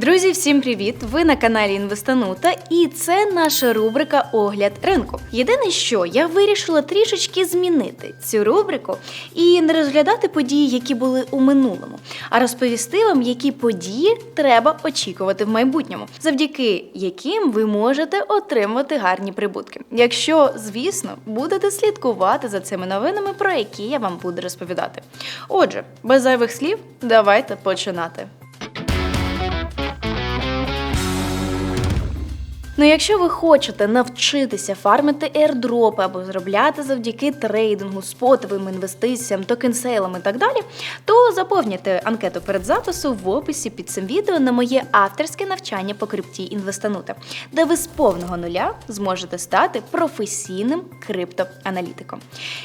Друзі, всім привіт! Ви на каналі Інвестанута, і це наша рубрика Огляд ринку. Єдине, що я вирішила трішечки змінити цю рубрику і не розглядати події, які були у минулому, а розповісти вам, які події треба очікувати в майбутньому, завдяки яким ви можете отримувати гарні прибутки. Якщо, звісно, будете слідкувати за цими новинами, про які я вам буду розповідати. Отже, без зайвих слів, давайте починати. Ну, якщо ви хочете навчитися фармити airdropи або заробляти завдяки трейдингу, спотовим інвестиціям, токенсейлам і так далі, то заповнюйте анкету перед запису в описі під цим відео на моє авторське навчання по крипті інвестанута, де ви з повного нуля зможете стати професійним криптоаналітиком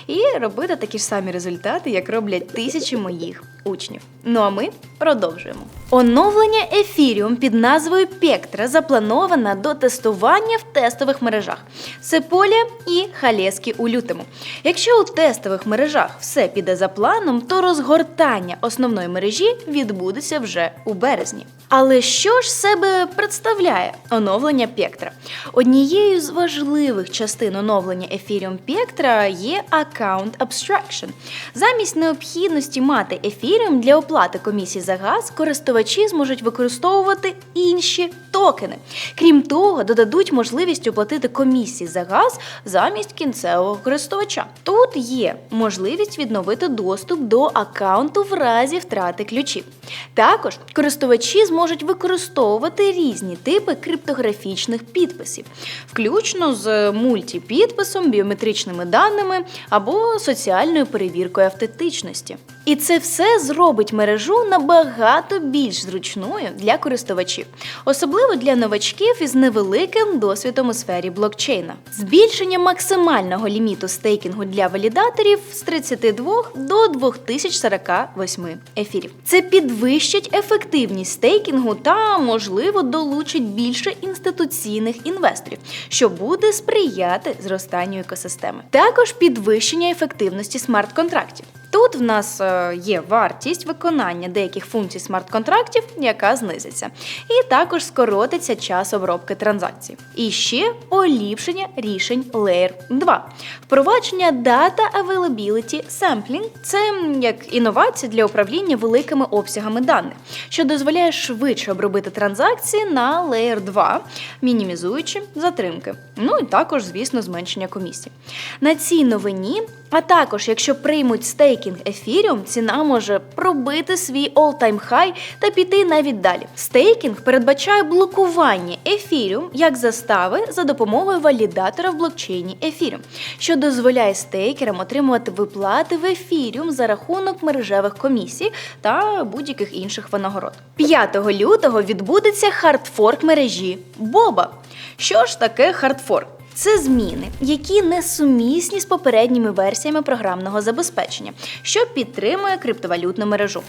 і робити такі ж самі результати, як роблять тисячі моїх учнів. Ну а ми продовжуємо. Оновлення Ethereum під назвою Пектра заплановано до тестування в тестових мережах Сеполя і Халєскі у лютому. Якщо у тестових мережах все піде за планом, то розгортання основної мережі відбудеться вже у березні. Але що ж себе представляє оновлення Пектра? Однією з важливих частин оновлення Ethereum Пектра є Account Abstraction. Замість необхідності мати Ethereum для оплати комісії за газ, користувачі зможуть використовувати інші токени. Крім того, додадуть можливість оплатити комісії за газ замість кінцевого користувача. Тут є можливість відновити доступ до аккаунту в разі втрати ключів. Також користувачі зможуть використовувати різні типи криптографічних підписів, включно з мультипідписом, біометричними даними або соціальною перевіркою автентичності. І це все зробить мережу набагато більш зручною для користувачів, особливо для новачків із невеликим досвідом у сфері блокчейна. Збільшення максимального ліміту стейкінгу для валідаторів з 32 до 2048 ефірів. Це підвищить ефективність стейкінгу та, можливо, долучить більше інституційних інвесторів, що буде сприяти зростанню екосистеми. Також підвищення ефективності смарт-контрактів. Тут в нас е, є вартість виконання деяких функцій смарт-контрактів, яка знизиться, і також скоротиться час обробки транзакцій. І ще поліпшення рішень Layer 2. Впровадження Data Availability Sampling – це як інновація для управління великими обсягами даних, що дозволяє швидше обробити транзакції на Layer 2, мінімізуючи затримки. Ну і також, звісно, зменшення комісій. На цій новині, а також якщо приймуть стейкінг Ethereum, ціна може пробити свій all-time high та піти навіть далі. Стейкінг передбачає блокування Ethereum як застави за допомогою валідатора в блокчейні Ethereum, що дозволяє стейкерам отримувати виплати в Ethereum за рахунок мережевих комісій та будь-яких інших винагород. 5 лютого відбудеться хардфорк мережі Боба. Що ж таке хардфорк? Це зміни, які не сумісні з попередніми версіями програмного забезпечення, що підтримує криптовалютну мережу.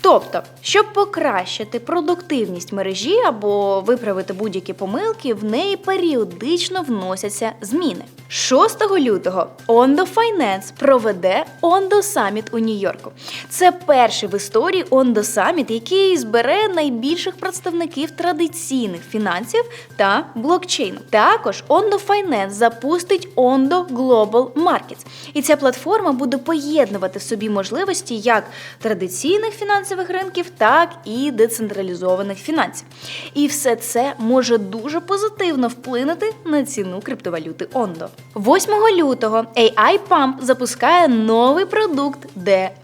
Тобто, щоб покращити продуктивність мережі або виправити будь-які помилки, в неї періодично вносяться зміни. 6 лютого Ondo Finance проведе Ondo Summit у Нью-Йорку. Це перший в історії Ondo Summit, який збере найбільших представників традиційних фінансів та блокчейну. Також Ondo Finance запустить Ondo Global Markets. І ця платформа буде поєднувати в собі можливості як традиційних фінансових ринків, так і децентралізованих фінансів. І все це може дуже позитивно вплинути на ціну криптовалюти Ondo. 8 лютого AI Pump запускає новий продукт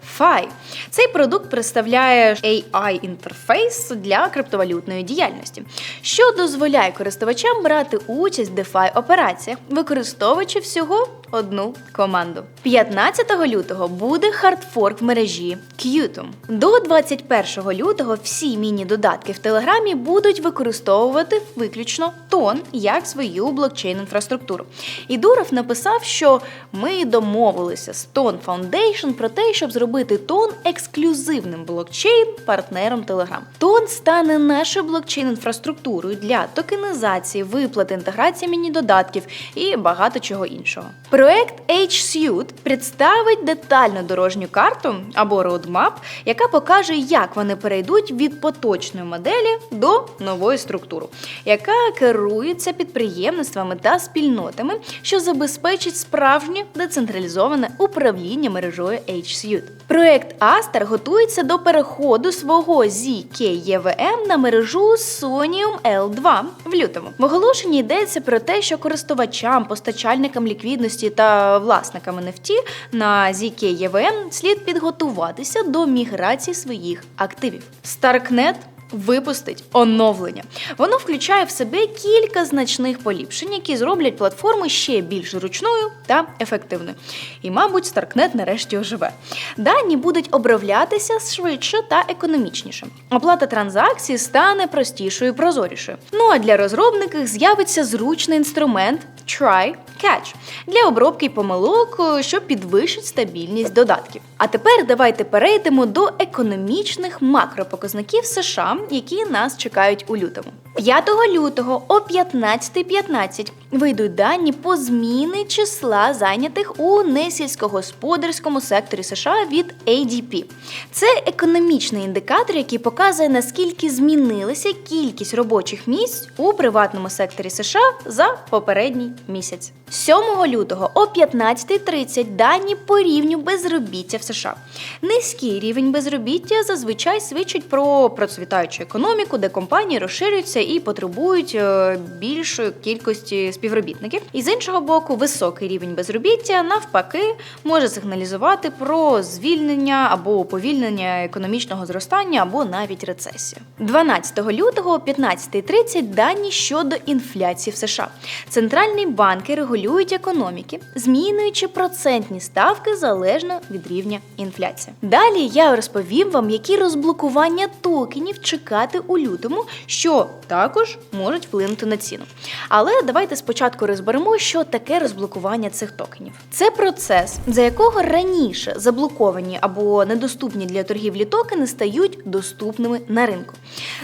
DeFi. Цей продукт представляє AI-інтерфейс для криптовалютної діяльності, що дозволяє користувачам брати участь в DeFi операціях, використовуючи всього одну команду. 15 лютого буде хардфорк в мережі Qtum. До 21 лютого всі міні-додатки в Телеграмі будуть використовувати виключно тон як свою блокчейн-інфраструктуру. І Дуров написав, що ми домовилися з Tone Foundation про те, щоб зробити тон ексклюзивним блокчейн-партнером Telegram. Тон стане нашою блокчейн-інфраструктурою для токенізації, виплати, інтеграції міні-додатків і багато чого іншого. Проект H-Suite представить детальну дорожню карту або roadmap, яка покаже, як вони перейдуть від поточної моделі до нової структури, яка керується підприємництвами та спільнотами, що забезпечить справжнє децентралізоване управління мережою H-Suite. Проект Астер готується до переходу свого ZKEVM на мережу Sonium L2 в лютому. В оголошенні йдеться про те, що користувачам, постачальникам ліквідності та власникам NFT на ZK-EVM слід підготуватися до міграції своїх активів. Starknet Випустить оновлення. Воно включає в себе кілька значних поліпшень, які зроблять платформу ще більш зручною та ефективною. І, мабуть, Starknet нарешті оживе. Дані будуть обравлятися швидше та економічніше. Оплата транзакцій стане простішою і прозорішою. Ну а для розробників з'явиться зручний інструмент Try Catch для обробки помилок, що підвищить стабільність додатків. А тепер давайте перейдемо до економічних макропоказників США, які нас чекають у лютому. 5 лютого о 15.15 вийдуть дані по зміни числа зайнятих у несільськогосподарському секторі США від ADP. Це економічний індикатор, який показує наскільки змінилася кількість робочих місць у приватному секторі США за попередній місяць. 7 лютого о 15.30 дані по рівню безробіття в США. Низький рівень безробіття зазвичай свідчить про процвітаючу економіку, де компанії розширюються і потребують е, більшої кількості співробітників. І з іншого боку, високий рівень безробіття навпаки може сигналізувати про звільнення або уповільнення економічного зростання, або навіть рецесію. 12 лютого о 15.30 дані щодо інфляції в США. Центральні банки регулюють економіки, змінюючи процентні ставки залежно від рівня інфляції. Далі я розповім вам, які розблокування токенів чекати у лютому, що також можуть вплинути на ціну. Але давайте спочатку розберемо, що таке розблокування цих токенів. Це процес, за якого раніше заблоковані або недоступні для торгівлі токени стають доступними на ринку.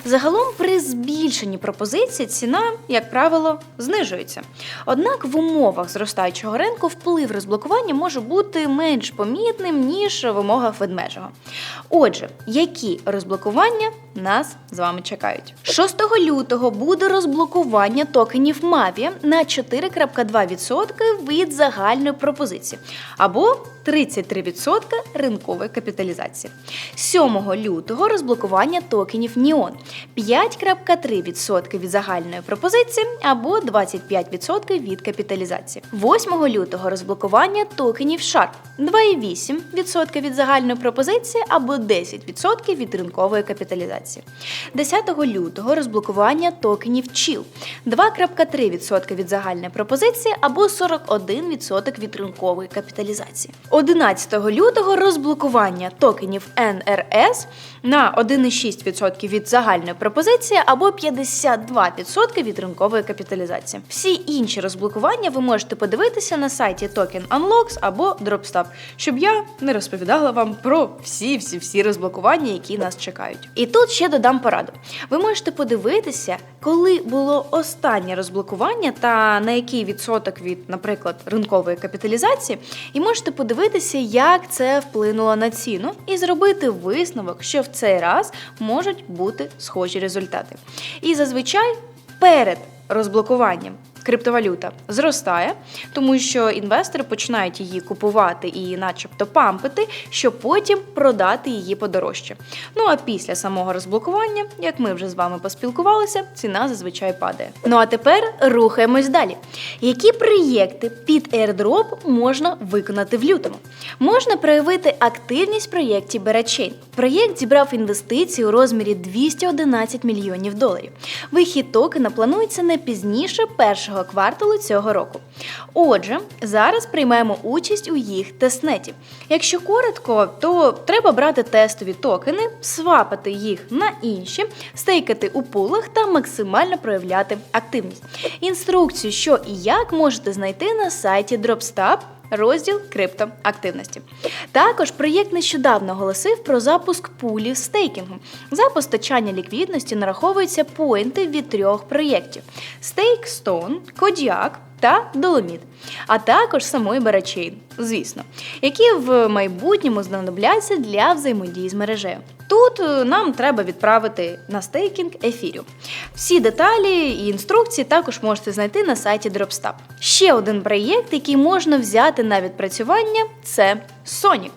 Загалом, при збільшенні пропозиції ціна, як правило, знижується. Однак в умовах зростаючого ринку вплив розблокування може бути менш помітним, ніж в умовах ведмежого. Отже, які розблокування нас з вами чекають? 6 лютого буде розблокування токенів Mavi на 4,2% від загальної пропозиції або 33% ринкової капіталізації. 7 лютого розблокування токенів Neon 5,3% від загальної пропозиції або 25% від капіталізації. 8 лютого розблокування токенів Sharp 2,8% від загальної пропозиції або 10% від ринкової капіталізації. 10 лютого розблокування токенів Chill 2,3% від загальної пропозиції або 41% від ринкової капіталізації. 11 лютого розблокування токенів NRS на 1,6% від загальної пропозиції або 52% від ринкової капіталізації. Всі інші розблокування ви можете подивитися на сайті Token Unlocks або DropStop, щоб я не розповідала вам про всі всі всі розблокування, які нас чекають. І тут ще додам пораду. Ви можете подивитися, коли було останнє розблокування та на який відсоток від, наприклад, ринкової капіталізації, і можете подивитися, як це вплинуло на ціну, і зробити висновок, що в цей раз можуть бути схожі результати. І зазвичай перед розблокуванням. Криптовалюта зростає, тому що інвестори починають її купувати і, начебто, пампити, щоб потім продати її подорожче. Ну а після самого розблокування, як ми вже з вами поспілкувалися, ціна зазвичай падає. Ну а тепер рухаємось далі. Які проєкти під airdrop можна виконати в лютому? Можна проявити активність в проєкті Berachain. Проєкт зібрав інвестиції у розмірі 211 мільйонів доларів. Вихід токена планується не пізніше першого кварталу цього року. Отже, зараз приймаємо участь у їх тестнеті. Якщо коротко, то треба брати тестові токени, свапати їх на інші, стейкати у пулах та максимально проявляти активність. Інструкцію, що і як можете знайти на сайті DropStab розділ криптоактивності. Також проєкт нещодавно оголосив про запуск пулів стейкінгу. За постачання ліквідності нараховуються поінти від трьох проєктів: StakeStone, Kodiak та доломіт, а також самої барачейн, звісно, які в майбутньому знадобляться для взаємодії з мережею. Тут е, нам треба відправити на стейкінг ефірю. Всі деталі і інструкції також можете знайти на сайті DropStab. Ще один проєкт, який можна взяти на відпрацювання, це Sonic.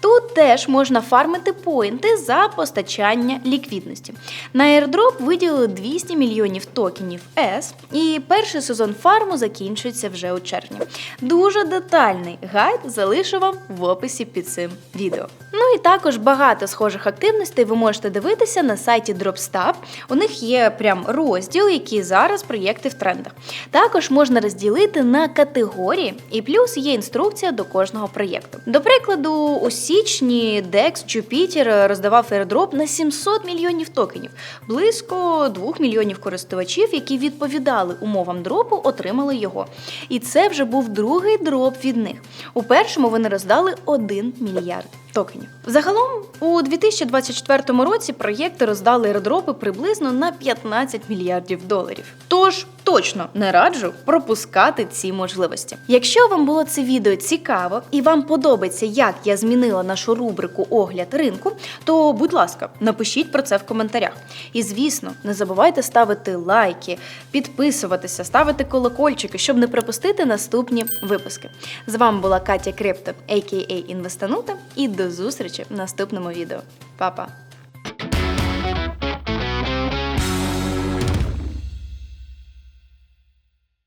Тут теж можна фармити поінти за постачання ліквідності. На airdrop виділили 200 мільйонів токенів S, і перший сезон фарму закінчується вже у червні. Дуже детальний гайд залишу вам в описі під цим відео. Ну і також багато схожих активностей ви можете дивитися на сайті Dropstep. У них є прям розділ, які зараз проєкти в трендах. Також можна розділити на категорії, і плюс є інструкція до кожного проєкту. До прикладу, у січні DEX Jupiter роздавав airdrop на 700 мільйонів токенів. Близько 2 мільйонів користувачів, які відповідали умовам дропу, отримали його. І це вже був другий дроп від них. У першому вони роздали 1 мільярд токенів. Загалом у 2024 році проєкти роздали airdропи приблизно на 15 мільярдів доларів. Тож точно не раджу пропускати ці можливості. Якщо вам було це відео цікаво і вам подобається, як я змінила нашу рубрику Огляд ринку, то будь ласка, напишіть про це в коментарях. І звісно, не забувайте ставити лайки, підписуватися, ставити колокольчики, щоб не пропустити наступні випуски. З вами була Катя Крипто, а.к.а. Інвестанута, і зустрічі в наступному відео. Па-па!